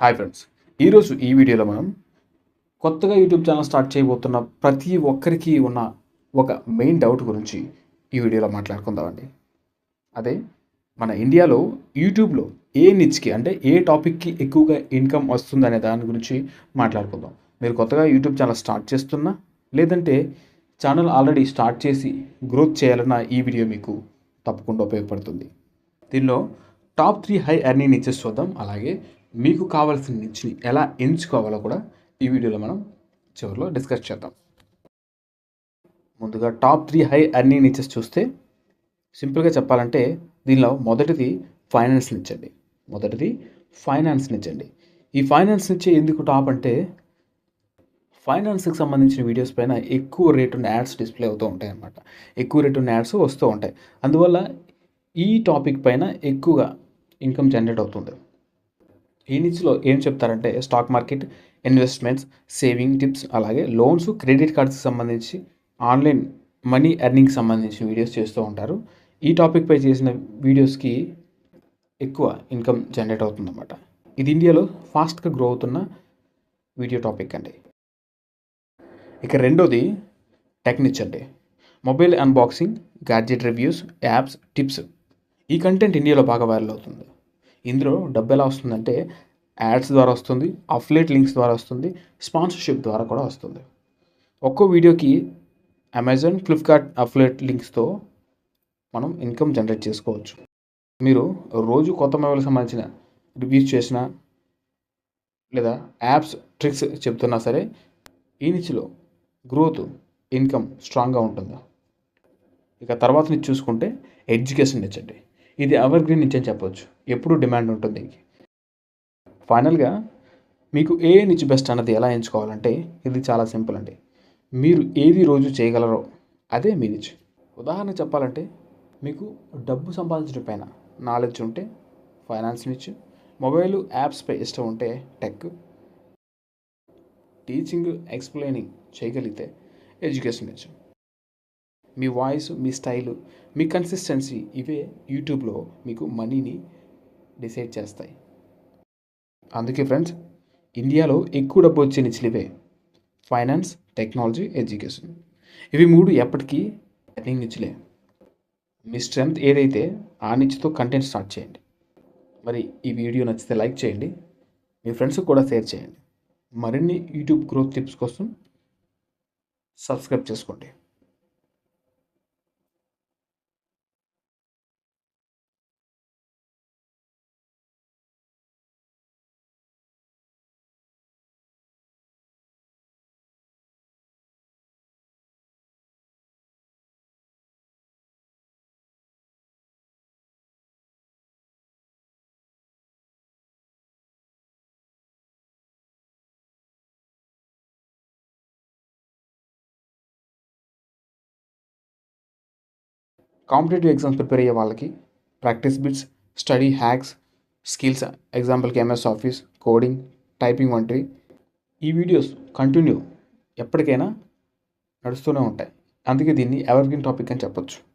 Hi friends ఈరోజు ఈ వీడియోలో మనం కొత్తగా యూట్యూబ్ ఛానల్ స్టార్ట్ చేయబోతున్న ప్రతి ఒక్కరికి ఉన్న ఒక మెయిన్ డౌట్ గురించి ఈ వీడియోలో మాట్లాడుకుందామండి. అదే మన ఇండియాలో యూట్యూబ్లో ఏ నిచ్కి అంటే ఏ టాపిక్కి ఎక్కువగా ఇన్కమ్ వస్తుందనే దాని గురించి మాట్లాడుకుందాం. మీరు కొత్తగా యూట్యూబ్ ఛానల్ స్టార్ట్ చేస్తున్నా లేదంటే ఛానల్ ఆల్రెడీ స్టార్ట్ చేసి గ్రోత్ చేయాలన్న ఈ వీడియో మీకు తప్పకుండా ఉపయోగపడుతుంది. దీనిలో top three high earning niches చూద్దాం. అలాగే మీకు కావాల్సిన నిచ్ని ఎలా ఎంచుకోవాలో కూడా ఈ వీడియోలో మనం చివరిలో డిస్కస్ చేద్దాం. ముందుగా top three high earning niches చూస్తే సింపుల్గా చెప్పాలంటే దీనిలో మొదటిది ఫైనాన్స్ నిచ్చండి. మొదటిది ఫైనాన్స్ నిచ్చండి. ఈ ఫైనాన్స్ నుంచి ఎందుకు టాప్ అంటే ఫైనాన్స్కి సంబంధించిన వీడియోస్ పైన ఎక్కువ రేట్ ఉన్న యాడ్స్ డిస్ప్లే అవుతూ ఉంటాయి అన్నమాట ఎక్కువ రేట్ ఉన్న యాడ్స్ వస్తూ ఉంటాయి. అందువల్ల ఈ టాపిక్ పైన ఎక్కువగా ఇన్కమ్ జనరేట్ అవుతుంది. ఈ నిచ్లో ఏం చెప్తారంటే stock market investments saving tips అలాగే లోన్స్ క్రెడిట్ కార్డ్స్కి సంబంధించి ఆన్లైన్ మనీ ఎర్నింగ్కి సంబంధించిన వీడియోస్ చేస్తూ ఉంటారు. ఈ టాపిక్ పై చేసిన వీడియోస్కి ఎక్కువ ఇన్కమ్ జనరేట్ అవుతుందన్నమాట. ఇది ఇండియాలో ఫాస్ట్గా గ్రో అవుతున్న వీడియో టాపిక్ అండి. ఇక రెండోది టెక్నిచ్ అండి. Mobile unboxing gadget reviews apps tips ఈ కంటెంట్ ఇండియాలో బాగా వైరల్ అవుతుంది. ఇందులో డబ్బు ఎలా వస్తుందంటే యాడ్స్ ద్వారా వస్తుంది అఫ్లేట్ లింక్స్ ద్వారా వస్తుంది స్పాన్సర్షిప్ ద్వారా కూడా వస్తుంది. ఒక్కో వీడియోకి అమెజాన్ ఫ్లిప్కార్ట్ అఫ్లేట్ లింక్స్తో మనం ఇన్కమ్ జనరేట్ చేసుకోవచ్చు. మీరు రోజు కొత్త మొబైల్ సంబంధించిన రివ్యూస్ చేసిన లేదా యాప్స్ ట్రిక్స్ చెప్తున్నా సరే ఈ నిచ్చిలో గ్రోత్ ఇన్కమ్ స్ట్రాంగ్గా ఉంటుంది. ఇక తర్వాత నుంచి చూసుకుంటే ఎడ్యుకేషన్ నిచ్చండి. ఇది ఎవర్ గ్రీన్ నిచ్ చెప్పవచ్చు ఎప్పుడు డిమాండ్ ఉంటుంది. దీనికి ఫైనల్గా మీకు ఏ నిచ్ బెస్ట్ అన్నది ఎలా ఎంచుకోవాలంటే ఇది చాలా సింపుల్ అండి. మీరు ఏది రోజు చేయగలరో అదే మీ నిచ్. ఉదాహరణ చెప్పాలంటే మీకు డబ్బు సంపాదించడం పైన నాలెడ్జ్ ఉంటే ఫైనాన్స్ నిచ్. మొబైల్ యాప్స్పై ఇష్టం ఉంటే టెక్ టీచింగ్ ఎక్స్ప్లెయినింగ్ చేయగలిగితే ఎడ్యుకేషన్ నిచ్చు మీ వాయిస్ మీ స్టైల్ మీ కన్సిస్టెన్సీ ఇవే యూట్యూబ్లో మీకు మనీని డిసైడ్ చేస్తాయి. అందుకే ఫ్రెండ్స్ ఇండియాలో ఎక్కువ డబ్బు వచ్చే నిచ్చులు ఇవే ఫైనాన్స్ టెక్నాలజీ ఎడ్యుకేషన్. ఇవి మూడు ఎప్పటికీ ఎర్నింగ్ నిచ్చులే మీ స్ట్రెంగ్త్ ఏదైతే ఆ నిచ్చుతో కంటెంట్ స్టార్ట్ చేయండి. మరి ఈ వీడియో నచ్చితే లైక్ చేయండి. మీ ఫ్రెండ్స్కి కూడా షేర్ చేయండి. మరిన్ని యూట్యూబ్ గ్రోత్ టిప్స్ కోసం సబ్స్క్రైబ్ చేసుకోండి. కాంపిటేటివ్ ఎగ్జామ్స్ ప్రిపేర్ అయ్యే వాళ్ళకి practice bits study hacks skills ఎగ్జాంపుల్కి ఎంఎస్ ఆఫీస్ కోడింగ్ టైపింగ్ వంటివి ఈ వీడియోస్ కంటిన్యూ ఎప్పటికైనా నడుస్తూనే ఉంటాయి. అందుకే దీన్ని ఎవర్గ్రీన్ టాపిక్ అని చెప్పొచ్చు.